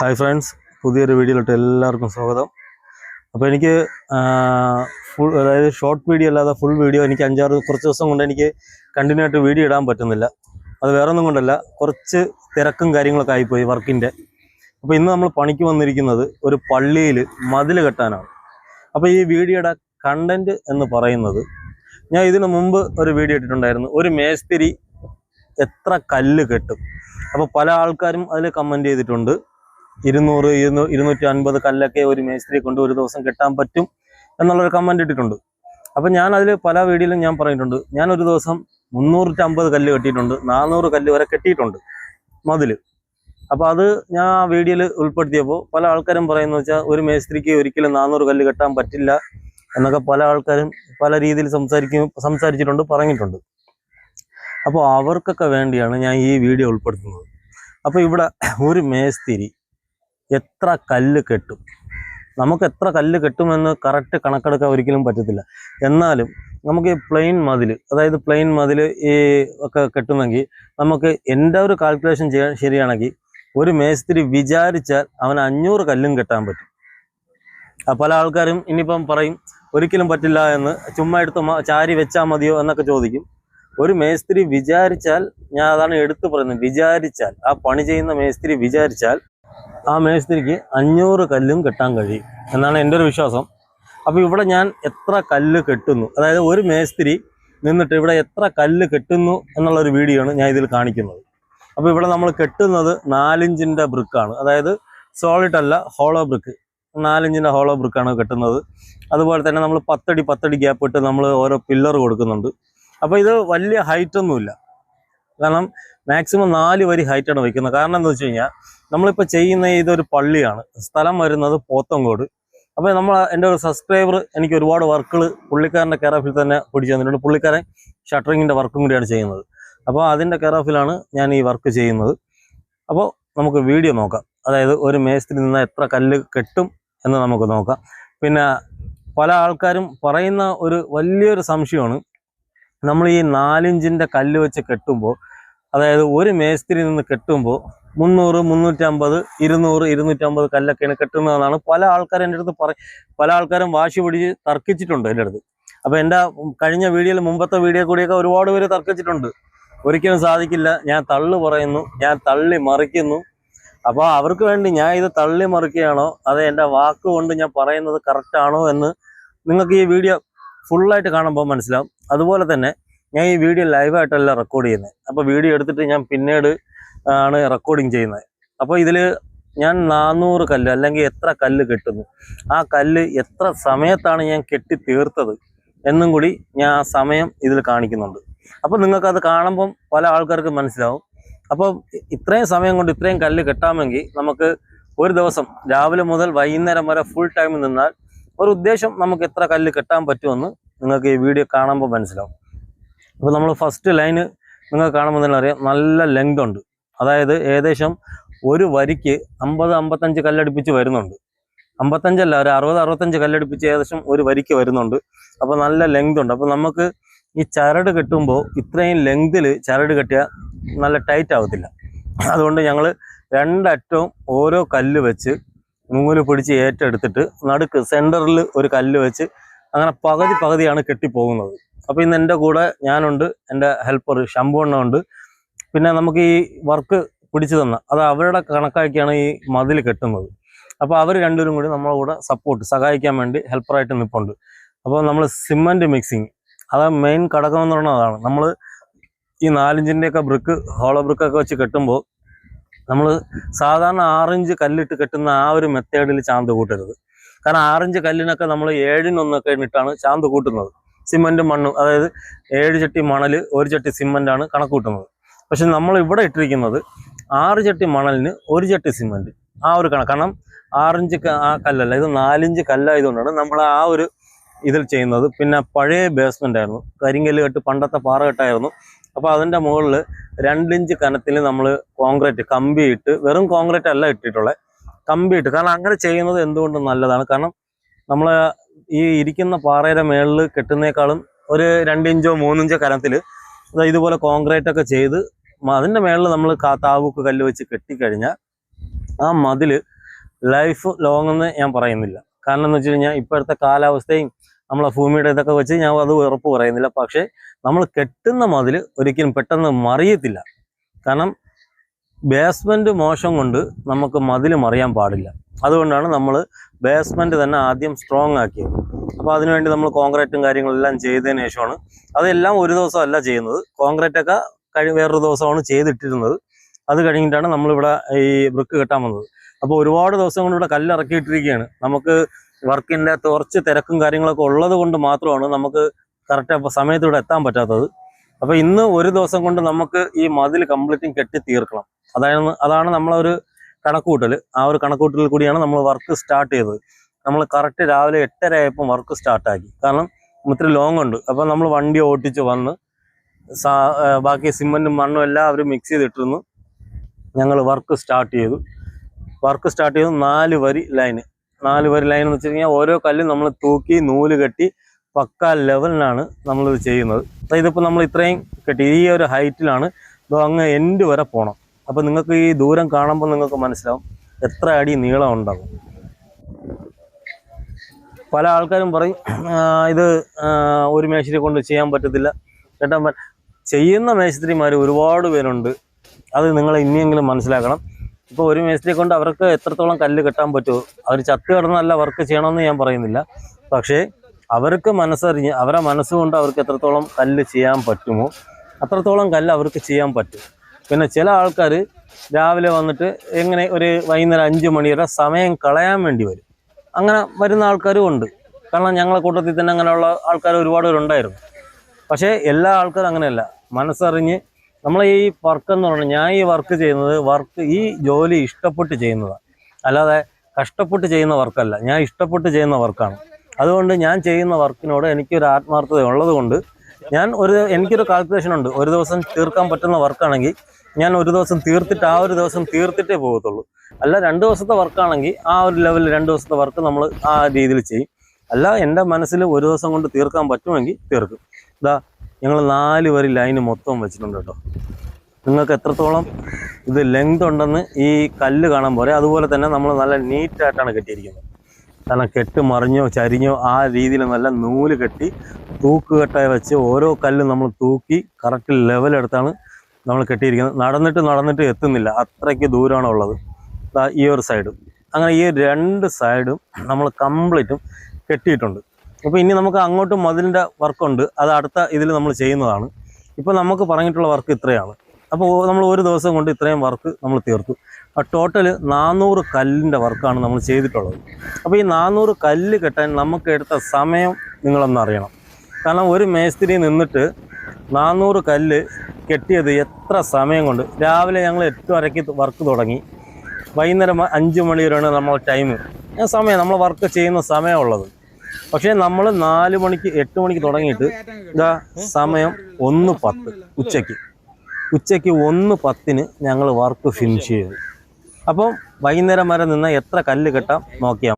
Hi friends പുതിയൊരു വീഡിയോയിലോട്ട് എല്ലാവർക്കും സ്വാഗതം. അപ്പോൾ എനിക്ക് ഫുൾ അതായത് ഷോർട്ട് വീഡിയോ അല്ലാതെ ഫുൾ വീഡിയോ എനിക്ക് അഞ്ചാറ് കുറച്ച് ദിവസം കൊണ്ട് എനിക്ക് കണ്ടിന്യൂ ആയിട്ട് വീഡിയോ ഇടാൻ പറ്റുന്നില്ല. അത് വേറെ ഒന്നും കൊണ്ടല്ല കുറച്ച് തിരക്കും കാര്യങ്ങളൊക്കെ ആയിപ്പോയി വർക്കിന്റെ. അപ്പോൾ ഇന്ന് നമ്മൾ പണിക്ക് വന്നിരിക്കുന്നത് ഒരു പള്ളിയിൽ മതിൽ കെട്ടാനാണ്. അപ്പോൾ ഈ വീഡിയോയുടെ കണ്ടന്റ് എന്ന് പറയുന്നത് ഞാൻ ഇതിനു മുമ്പ് ഒരു വീഡിയോ ഇട്ടിട്ടുണ്ടായിരുന്നു. ഒരു മേസ്തിരി എത്ര കല്ല് കെട്ടും. അപ്പോൾ പല ആൾക്കാരും അതിൽ കമന്റ് ചെയ്തിട്ടുണ്ട്. ഇരുന്നൂറ് ഇരുന്നൂ ഇരുന്നൂറ്റി അൻപത് കല്ലൊക്കെ ഒരു മേസ്ത്രി കൊണ്ട് ഒരു ദിവസം കെട്ടാൻ പറ്റും എന്നുള്ളൊരു കമന്റ് ഇട്ടിട്ടുണ്ട്. അപ്പം ഞാൻ അതിൽ പല വീഡിയോയിലും ഞാൻ പറഞ്ഞിട്ടുണ്ട്. ഞാൻ ഒരു ദിവസം മുന്നൂറ്റമ്പത് കല്ല് കെട്ടിയിട്ടുണ്ട്. നാനൂറ് കല്ല് വരെ കെട്ടിയിട്ടുണ്ട് മതിൽ അപ്പോൾ അത് ഞാൻ ആ വീഡിയോയിൽ ഉൾപ്പെടുത്തിയപ്പോൾ പല ആൾക്കാരും പറയുന്നത് വെച്ചാൽ ഒരു മേസ്ത്രിക്ക് ഒരിക്കലും നാനൂറ് കല്ല് കെട്ടാൻ പറ്റില്ല എന്നൊക്കെ പല ആൾക്കാരും പല രീതിയിൽ സംസാരിക്കും സംസാരിച്ചിട്ടുണ്ട് പറഞ്ഞിട്ടുണ്ട്. അപ്പോൾ അവർക്കൊക്കെ വേണ്ടിയാണ് ഞാൻ ഈ വീഡിയോ ഉൾപ്പെടുത്തുന്നത്. അപ്പോൾ ഇവിടെ ഒരു മേസ്തിരി എത്ര കല്ല് കെട്ടും? നമുക്ക് എത്ര കല്ല് കെട്ടുമെന്ന് കറക്റ്റ് കണക്കെടുക്കാൻ ഒരിക്കലും പറ്റത്തില്ല. എന്നാലും നമുക്ക് ഈ പ്ലെയിൻ മതിൽ അതായത് പ്ലെയിൻ മതിൽ ഈ ഒക്കെ കെട്ടുന്നെങ്കിൽ നമുക്ക് എന്റെ ഒരു കാൽക്കുലേഷൻ ചെയ്യാൻ ശരിയാണെങ്കിൽ ഒരു മേസ്തിരി വിചാരിച്ചാൽ അവന് അഞ്ഞൂറ് കല്ലും കെട്ടാൻ പറ്റും. പല ആൾക്കാരും ഇനിയിപ്പം പറയും ഒരിക്കലും പറ്റില്ല എന്ന് ചുമ്മാ എടുത്ത് ചാരി വെച്ചാൽ മതിയോ? എന്നൊക്കെ ചോദിക്കും. ഒരു മേസ്തിരി വിചാരിച്ചാൽ ഞാൻ അതാണ് എടുത്തു പറയുന്നത് വിചാരിച്ചാൽ ആ പണി ചെയ്യുന്ന മേസ്തിരി വിചാരിച്ചാൽ ആ മേസ്തിരിക്ക് അഞ്ഞൂറ് കല്ലും കെട്ടാൻ കഴിയും എന്നാണ് എന്റെ ഒരു വിശ്വാസം. അപ്പോൾ ഇവിടെ ഞാൻ എത്ര കല്ല് കെട്ടുന്നു? അതായത് ഒരു മേസ്തിരി നിന്നിട്ട് ഇവിടെ എത്ര കല്ല് കെട്ടുന്നു എന്നുള്ളൊരു വീഡിയോ ആണ് ഞാൻ ഇതിൽ കാണിക്കുന്നത്. അപ്പോൾ ഇവിടെ നമ്മൾ കെട്ടുന്നത് നാലിഞ്ചിന്റെ ബ്രിക്കാണ് അതായത് സോളിഡ് അല്ല ഹോളോ ബ്രിക്ക് നാലിഞ്ചിന്റെ ഹോളോ ബ്രിക്കാണ് കെട്ടുന്നത്. അതുപോലെ തന്നെ നമ്മൾ പത്തടി പത്തടി ഗ്യാപ്പ് ഇട്ട് നമ്മൾ ഓരോ പില്ലർ കൊടുക്കുന്നുണ്ട്. അപ്പോൾ ഇത് വലിയ ഹൈറ്റ് ഒന്നുമില്ല. കാരണം മാക്സിമം നാല് വരി ഹൈറ്റാണ് വയ്ക്കുന്നത് കാരണം എന്താ വെച്ച് കഴിഞ്ഞാൽ നമ്മളിപ്പോൾ ചെയ്യുന്ന ഇതൊരു പള്ളിയാണ്. സ്ഥലം വരുന്നത് പോത്തങ്കോട്. അപ്പോൾ നമ്മൾ എന്റെ ഒരു സബ്സ്ക്രൈബർ എനിക്ക് ഒരുപാട് വർക്കുകൾ പുള്ളിക്കാരന്റെ കെയർ ഓഫിൽ തന്നെ പിടിച്ചു തന്നിട്ടുണ്ട്. പുള്ളിക്കാരൻ ഷട്ടറിങ്ങിന്റെ വർക്കും കൂടിയാണ് ചെയ്യുന്നത്. അപ്പോൾ അതിന്റെ കെയർ ഓഫിലാണ് ഞാൻ ഈ വർക്ക് ചെയ്യുന്നത്. അപ്പോൾ നമുക്ക് വീഡിയോ നോക്കാം. അതായത് ഒരു മേസ്തിരി നിന്ന് എത്ര കല്ല് കെട്ടും എന്ന് നമുക്ക് നോക്കാം. പിന്നെ പല ആൾക്കാരും പറയുന്ന ഒരു വലിയൊരു സംശയമാണ്. നമ്മൾ ഈ നാലിഞ്ചിന്റെ കല്ല് വെച്ച് കെട്ടുമ്പോൾ അതായത് ഒരു മേസ്തിരി നിന്ന് കെട്ടുമ്പോൾ മുന്നൂറ് മുന്നൂറ്റമ്പത് ഇരുന്നൂറ് ഇരുന്നൂറ്റമ്പത് കല്ലൊക്കെയാണ് കെട്ടുന്നതെന്നാണ് പല ആൾക്കാരും എന്റെ അടുത്ത് പറ പല ആൾക്കാരും വാശി പിടിച്ച് തർക്കിച്ചിട്ടുണ്ട് എന്റെ അടുത്ത്. അപ്പോൾ എന്റെ കഴിഞ്ഞ വീഡിയോയിൽ മുമ്പത്തെ വീഡിയോ കൂടിയൊക്കെ ഒരുപാട് പേര് തർക്കിച്ചിട്ടുണ്ട്. ഒരിക്കലും സാധിക്കില്ല. ഞാൻ തള്ളു പറയുന്നു. ഞാൻ തള്ളി മറിക്കുന്നു. അപ്പോൾ അവർക്ക് വേണ്ടി ഞാൻ ഇത് തള്ളി മറിക്കുകയാണോ? അത് എന്റെ വാക്ക് കൊണ്ട് ഞാൻ പറയുന്നത് കറക്റ്റാണോ എന്ന് നിങ്ങൾക്ക് ഈ വീഡിയോ ഫുള്ളായിട്ട് കാണുമ്പോൾ മനസ്സിലാവും. അതുപോലെ തന്നെ ഞാൻ ഈ വീഡിയോ ലൈവായിട്ടല്ല റെക്കോർഡ് ചെയ്യുന്നത് അപ്പോൾ വീഡിയോ എടുത്തിട്ട് ഞാൻ പിന്നീട് ആണ് റെക്കോർഡിങ് ചെയ്യുന്നത്. അപ്പോൾ ഇതിൽ ഞാൻ നാനൂറ് കല്ല് അല്ലെങ്കിൽ എത്ര കല്ല് കെട്ടുന്നു. ആ കല്ല് എത്ര സമയത്താണ് ഞാൻ കെട്ടി തീർത്തത് എന്നും കൂടി ഞാൻ ആ സമയം ഇതിൽ കാണിക്കുന്നുണ്ട്. അപ്പോൾ നിങ്ങൾക്കത് കാണുമ്പം പല ആൾക്കാർക്ക് മനസ്സിലാവും. അപ്പോൾ ഇത്രയും സമയം കൊണ്ട് ഇത്രയും കല്ല് കെട്ടാമെങ്കിൽ നമുക്ക് ഒരു ദിവസം രാവിലെ മുതൽ വൈകുന്നേരം വരെ ഫുൾ ടൈം നിന്നാൽ ഒരു ഉദ്ദേശം നമുക്ക് എത്ര കല്ല് കെട്ടാൻ പറ്റുമെന്ന് നിങ്ങൾക്ക് ഈ വീഡിയോ കാണുമ്പോൾ മനസ്സിലാവും. അപ്പോൾ നമ്മൾ ഫസ്റ്റ് ലൈന് നിങ്ങൾ കാണുമ്പോൾ തന്നെ അറിയാം നല്ല ലെങ്ത് ഉണ്ട്. അതായത് ഏകദേശം ഒരു വരിക്ക് അമ്പത് അമ്പത്തഞ്ച് കല്ലടിപ്പിച്ച് വരുന്നുണ്ട്. അമ്പത്തഞ്ചല്ല ഒരു അറുപത് അറുപത്തഞ്ച് കല്ലടിപ്പിച്ച് ഏകദേശം ഒരു വരിക്ക് വരുന്നുണ്ട്. അപ്പോൾ നല്ല ലെങ്ത് ഉണ്ട്. അപ്പോൾ നമുക്ക് ഈ ചരട് കെട്ടുമ്പോൾ ഇത്രയും ലെങ്തിൽ ചരട് കെട്ടിയാൽ നല്ല ടൈറ്റ് ആവത്തില്ല. അതുകൊണ്ട് ഞങ്ങൾ രണ്ടറ്റവും ഓരോ കല്ല് വെച്ച് നൂൽ പിടിച്ച് ഏറ്റെടുത്തിട്ട് നടുക്ക് സെന്ററിൽ ഒരു കല്ല് വെച്ച് അങ്ങനെ പകുതി പകുതിയാണ് കെട്ടിപ്പോകുന്നത്. അപ്പോൾ ഇന്ന് എന്റെ കൂടെ ഞാനുണ്ട് എന്റെ ഹെൽപ്പർ ശമ്പുണ്ണ ഉണ്ട് പിന്നെ നമുക്ക് ഈ വർക്ക് പിടിച്ചു തന്ന അത് അവരുടെ കണക്കാക്കിയാണ് ഈ മതിൽ കെട്ടുന്നത്. അപ്പോൾ അവർ രണ്ടുപേരും കൂടി നമ്മളെ കൂടെ സപ്പോർട്ട് സഹായിക്കാൻ വേണ്ടി ഹെൽപ്പറായിട്ട് നിൽപ്പുണ്ട് അപ്പോൾ നമ്മൾ സിമന്റ് മിക്സിങ് അത് മെയിൻ ഘടകം എന്ന് പറയുന്നത് അതാണ്. നമ്മൾ ഈ നാലിഞ്ചിന്റെയൊക്കെ ബ്രിക്ക് ഹോളോ ബ്രിക്കൊക്കെ വെച്ച് കെട്ടുമ്പോൾ നമ്മൾ സാധാരണ ആറിഞ്ച് കല്ലിട്ട് കെട്ടുന്ന ആ ഒരു മെത്തേഡിൽ ചാന്ത് കൂട്ടരുത്. കാരണം ആറിഞ്ച് കല്ലിനൊക്കെ നമ്മൾ ഏഴിനൊന്നൊക്കെ ഇട്ടാണ് ചാന്ത് കൂട്ടുന്നത്. സിമന്റും മണ്ണും അതായത് ഏഴ് ചട്ടി മണൽ ഒരു ചട്ടി സിമന്റാണ് കണക്ക് കൂട്ടുന്നത് പക്ഷെ നമ്മൾ ഇവിടെ ഇട്ടിരിക്കുന്നത് ആറ് ചട്ടി മണലിന് ഒരു ചട്ടി സിമെന്റ്. ആ ഒരു കണക്ക് കാരണം ആറിഞ്ച് ആ കല്ലല്ല ഇത് നാലിഞ്ച് കല്ലായതുകൊണ്ടാണ് നമ്മൾ ആ ഒരു ഇതിൽ ചെയ്യുന്നത്. പിന്നെ പഴയ ബേസ്മെന്റ് ആയിരുന്നു. കരിങ്കല്ല് കെട്ട് പണ്ടത്തെ പാറ കെട്ടായിരുന്നു. അപ്പോൾ അതിന്റെ മുകളിൽ രണ്ടിഞ്ച് കനത്തിൽ നമ്മൾ കോൺക്രീറ്റ് കമ്പി ഇട്ട് വെറും കോൺക്രീറ്റ് അല്ല ഇട്ടിട്ടുള്ളത്. കമ്പി ഇട്ട്. കാരണം അങ്ങനെ ചെയ്യുന്നത് എന്തുകൊണ്ടും നല്ലതാണ്? കാരണം നമ്മൾ ഈ ഇരിക്കുന്ന പാറയുടെ മേളിൽ കെട്ടുന്നേക്കാളും ഒരു രണ്ടിഞ്ചോ മൂന്നിഞ്ചോ കനത്തിൽ ഇതുപോലെ കോൺക്രീറ്റ് ഒക്കെ ചെയ്ത് അതിന്റെ മേളിൽ നമ്മൾ താവൂക്ക് കല്ല് വെച്ച് കെട്ടിക്കഴിഞ്ഞാൽ ആ മതിൽ ലൈഫ് ലോങ് എന്ന് ഞാൻ പറയുന്നില്ല. കാരണം എന്ന് വെച്ച് കഴിഞ്ഞാൽ ഇപ്പോഴത്തെ കാലാവസ്ഥയും നമ്മളെ ഭൂമിയുടെ ഇതൊക്കെ വെച്ച് ഞാൻ അത് ഉറപ്പ് പറയുന്നില്ല. പക്ഷേ നമ്മൾ കെട്ടുന്ന മതിൽ ഒരിക്കലും പെട്ടെന്ന് മറിയത്തില്ല. കാരണം ബേസ്മെന്റ് മോശം കൊണ്ട് നമുക്ക് മതിൽ മറിയാൻ പാടില്ല. അതുകൊണ്ടാണ് നമ്മൾ ബേസ്മെന്റ് തന്നെ ആദ്യം സ്ട്രോങ് ആക്കിയത്. അപ്പോൾ അതിനുവേണ്ടി നമ്മൾ കോൺക്രീറ്റും കാര്യങ്ങളെല്ലാം ചെയ്തതിന് ശേഷമാണ് അതെല്ലാം ഒരു ദിവസമല്ല ചെയ്യുന്നത്. കോൺക്രീറ്റൊക്കെ കഴി വേറൊരു ദിവസമാണ് ചെയ്തിട്ടിരുന്നത്. അത് കഴിഞ്ഞിട്ടാണ് നമ്മളിവിടെ ഈ ബ്രിക്ക് കെട്ടാൻ വന്നത്. അപ്പോൾ ഒരുപാട് ദിവസം കൊണ്ട് ഇവിടെ കല്ല് ഇറക്കിയിട്ടിരിക്കുകയാണ് നമുക്ക് വർക്കിന്റെ കുറച്ച് തിരക്കും കാര്യങ്ങളൊക്കെ ഉള്ളത് കൊണ്ട് മാത്രമാണ് നമുക്ക് കറക്റ്റ് സമയത്ത് ഇവിടെ എത്താൻ പറ്റാത്തത്. അപ്പോൾ ഇന്ന് ഒരു ദിവസം കൊണ്ട് നമുക്ക് ഈ മതിൽ കംപ്ലീറ്റും കെട്ടി തീർക്കണം. അതാണ് അതാണ് നമ്മളൊരു കണക്കുകൂട്ടൽ ആ ഒരു കണക്കുകൂട്ടലിൽ കൂടിയാണ് നമ്മൾ വർക്ക് സ്റ്റാർട്ട് ചെയ്തത്. നമ്മൾ കറക്റ്റ് രാവിലെ എട്ടര ആയപ്പോൾ വർക്ക് സ്റ്റാർട്ടാക്കി കാരണം ഒത്തിരി ലോങ് ഉണ്ട്. അപ്പം നമ്മൾ വണ്ടി ഓട്ടിച്ച് വന്ന് ബാക്കി സിമെന്റും മണ്ണും എല്ലാം അവർ മിക്സ് ചെയ്തിട്ടിരുന്നു ഞങ്ങൾ വർക്ക് സ്റ്റാർട്ട് ചെയ്തു. വർക്ക് സ്റ്റാർട്ട് ചെയ്തു നാല് വരി ലൈന് നാല് വരി ലൈൻ എന്ന് വെച്ച് ഓരോ കല്ലും നമ്മൾ തൂക്കി നൂൽ കെട്ടി പക്ക ലെവലിനാണ് നമ്മളിത് ചെയ്യുന്നത്. ഇതിപ്പോൾ നമ്മൾ ഇത്രയും കെട്ടി. ഈ ഒരു ഹൈറ്റിലാണ് ഇത് അങ്ങ് എൻഡ് വരെ പോകണം അപ്പോൾ നിങ്ങൾക്ക് ഈ ദൂരം കാണുമ്പോൾ നിങ്ങൾക്ക് മനസ്സിലാവും എത്ര അടി നീളം ഉണ്ടാകും പല ആൾക്കാരും പറയും ഇത് ഒരു മേശിരി കൊണ്ട് ചെയ്യാൻ പറ്റത്തില്ല. ചേട്ടാ ചെയ്യുന്ന മേശത്രിമാർ ഒരുപാട് പേരുണ്ട്. അത് നിങ്ങൾ ഇനിയെങ്കിലും മനസ്സിലാക്കണം. ഇപ്പോൾ ഒരു മേസ്ത്രിയെ കൊണ്ട് അവർക്ക് എത്രത്തോളം കല്ല് കെട്ടാൻ പറ്റുമോ അവർ ചത്ത് കിടന്നല്ല വർക്ക് ചെയ്യണമെന്ന് ഞാൻ പറയുന്നില്ല. പക്ഷേ അവർക്ക് മനസ്സറിഞ്ഞ് അവരുടെ മനസ്സുകൊണ്ട് അവർക്ക് എത്രത്തോളം കല്ല് ചെയ്യാൻ പറ്റുമോ അത്രത്തോളം കല്ല് അവർക്ക് ചെയ്യാൻ പറ്റും. പിന്നെ ചില ആൾക്കാർ രാവിലെ വന്നിട്ട് എങ്ങനെ ഒരു വൈകുന്നേരം അഞ്ച് മണി വരെ സമയം കളയാൻ വേണ്ടി വരും. അങ്ങനെ വരുന്ന ആൾക്കാരും ഉണ്ട്. കാരണം ഞങ്ങളെ കൂട്ടത്തിൽ തന്നെ അങ്ങനെയുള്ള ആൾക്കാർ ഒരുപാട് പേരുണ്ടായിരുന്നു പക്ഷേ എല്ലാ ആൾക്കാരും അങ്ങനെയല്ല. മനസ്സറിഞ്ഞ് നമ്മൾ ഈ വർക്ക് എന്ന് പറഞ്ഞാൽ ഞാൻ ഈ വർക്ക് ചെയ്യുന്നത് വർക്ക് ഈ ജോലി ഇഷ്ടപ്പെട്ട് ചെയ്യുന്നതാണ് അല്ലാതെ കഷ്ടപ്പെട്ട് ചെയ്യുന്ന വർക്കല്ല ഞാൻ ഇഷ്ടപ്പെട്ട് ചെയ്യുന്ന വർക്കാണ് അതുകൊണ്ട് ഞാൻ ചെയ്യുന്ന വർക്കിനോട് എനിക്കൊരു ആത്മാർത്ഥത ഉള്ളത് കൊണ്ട് ഞാൻ ഒരു എനിക്കൊരു കാൽക്കുലേഷൻ ഉണ്ട്. ഒരു ദിവസം തീർക്കാൻ പറ്റുന്ന വർക്കാണെങ്കിൽ ഞാൻ ഒരു ദിവസം തീർത്തിട്ട് ആ ഒരു ദിവസം തീർത്തിട്ടേ പോകത്തുള്ളൂ. അല്ല രണ്ട് ദിവസത്തെ വർക്കാണെങ്കിൽ ആ ഒരു ലെവലിൽ രണ്ട് ദിവസത്തെ വർക്ക് നമ്മൾ ആ രീതിയിൽ ചെയ്യും. അല്ല എന്റെ മനസ്സിൽ ഒരു ദിവസം കൊണ്ട് തീർക്കാൻ പറ്റുമെങ്കിൽ തീർക്കും. ഇതാ ഞങ്ങൾ നാല് വരി ലൈന് മൊത്തം വെച്ചിട്ടുണ്ട് കേട്ടോ. നിങ്ങൾക്ക് എത്രത്തോളം ഇത് ലെങ്ത് ഉണ്ടെന്ന് ഈ കല്ല് കാണാൻ പോരെ. അതുപോലെ തന്നെ നമ്മൾ നല്ല നീറ്റായിട്ടാണ് കെട്ടിയിരിക്കുന്നത്. കാരണം കെട്ട് മറിഞ്ഞോ ചരിഞ്ഞോ ആ രീതിയിൽ നല്ല നൂൽ കെട്ടി തൂക്കുകെട്ടായി വെച്ച് ഓരോ കല്ലും നമ്മൾ തൂക്കി കറക്റ്റ് ലെവലെടുത്താണ് നമ്മൾ കെട്ടിയിരിക്കുന്നത്. നടന്നിട്ട് നടന്നിട്ട് എത്തുന്നില്ല. അത്രയ്ക്ക് ദൂരമാണുള്ളത് ഈ ഒരു സൈഡും. അങ്ങനെ ഈ രണ്ട് സൈഡും നമ്മൾ കംപ്ലീറ്റും കെട്ടിയിട്ടുണ്ട്. അപ്പോൾ ഇനി നമുക്ക് അങ്ങോട്ടും മതിലിന്റെ വർക്കുണ്ട്. അത് അടുത്ത ഇതിൽ നമ്മൾ ചെയ്യുന്നതാണ്. ഇപ്പോൾ നമുക്ക് പറഞ്ഞിട്ടുള്ള വർക്ക് ഇത്രയാണ്. അപ്പോൾ നമ്മൾ ഒരു ദിവസം കൊണ്ട് ഇത്രയും വർക്ക് നമ്മൾ തീർത്തു. ആ ടോട്ടൽ നാനൂറ് കല്ലിന്റെ വർക്കാണ് നമ്മൾ ചെയ്തിട്ടുള്ളത്. അപ്പോൾ ഈ നാനൂറ് കല്ല് കെട്ടാൻ നമുക്ക് എടുത്ത സമയം നിങ്ങളൊന്ന് അറിയണം. കാരണം ഒരു മേസ്തിരി നിന്നിട്ട് നാനൂറ് കല്ല് കെട്ടിയത് എത്ര സമയം കൊണ്ട്. രാവിലെ ഞങ്ങൾ എട്ട് വരയ്ക്ക് വർക്ക് തുടങ്ങി. വൈകുന്നേരം അഞ്ച് മണി വരെയാണ് നമ്മൾ ടൈം സമയം നമ്മൾ വർക്ക് ചെയ്യുന്ന സമയമുള്ളത്. പക്ഷേ നമ്മൾ നാല് മണിക്ക് എട്ട് മണിക്ക് തുടങ്ങിയിട്ട് ഇതാ സമയം ഒന്ന് പത്ത് ഉച്ചയ്ക്ക്. ഉച്ചയ്ക്ക് ഒന്ന് പത്തിന് ഞങ്ങൾ വർക്ക് ഫിനിഷ് ചെയ്തു. അപ്പം വൈകുന്നേരം വരെ നിന്ന് എത്ര കല്ല് കെട്ടാം നോക്കിയാൽ